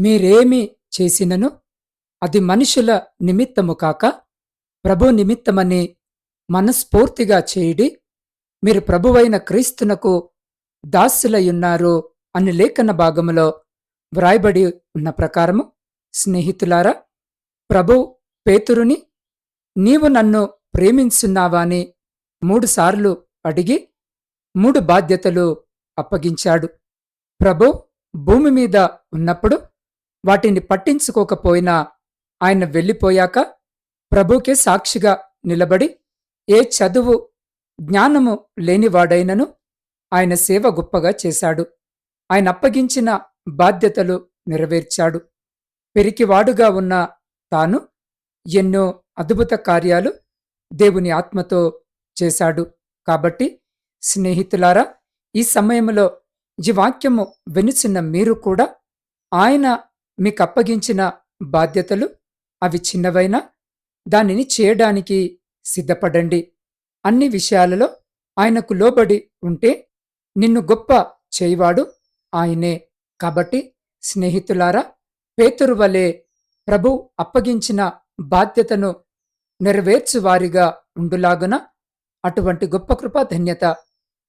మీరేమి చేసినను? అది మనుషుల నిమిత్తము కాక ప్రభు నిమిత్తమని మనస్ఫూర్తిగా చేయుడి. మీరు ప్రభువైన క్రీస్తునకు దాసులయ్యున్నారు అని లేఖన భాగములో వ్రాయబడి ఉన్న ప్రకారము స్నేహితులారా ప్రభు పేతురుని నీవు నన్ను ప్రేమించున్నావా అని మూడుసార్లు అడిగి మూడు బాధ్యతలు అప్పగించాడు. ప్రభు భూమి మీద ఉన్నప్పుడు వాటిని పట్టించుకోకపోయినా ఆయన వెళ్ళిపోయాక ప్రభుకే సాక్షిగా నిలబడి ఏ చదువు జ్ఞానము లేనివాడైనను ఆయన సేవ గొప్పగా చేశాడు. ఆయన అప్పగించిన బాధ్యతలు నెరవేర్చాడు. పెరికివాడుగా ఉన్న తాను ఎన్నో అద్భుత కార్యాలు దేవుని ఆత్మతో చేశాడు. కాబట్టి స్నేహితులారా ఈ సమయంలో ఈ వాక్యము వెనుచున్న మీరు కూడా ఆయన మీకు అప్పగించిన బాధ్యతలు అవి చిన్నవైనా దానిని చేయడానికి సిద్ధపడండి. అన్ని విషయాలలో ఆయనకు లోబడి ఉంటే నిన్ను గొప్ప చేయవాడు ఆయనే. కాబట్టి స్నేహితులారా పేతురు వలె ప్రభు అప్పగించిన బాధ్యతను నెరవేర్చువారిగా ఉండులాగున అటువంటి గొప్ప కృపా ధన్యత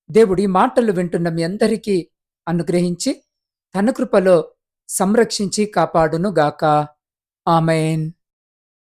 దేవుడి మాటలు వింటున్న మీ అందరికీ అనుగ్రహించి తన కృపలో సంరక్షించి కాపాడునుగాక. ఆమెన్.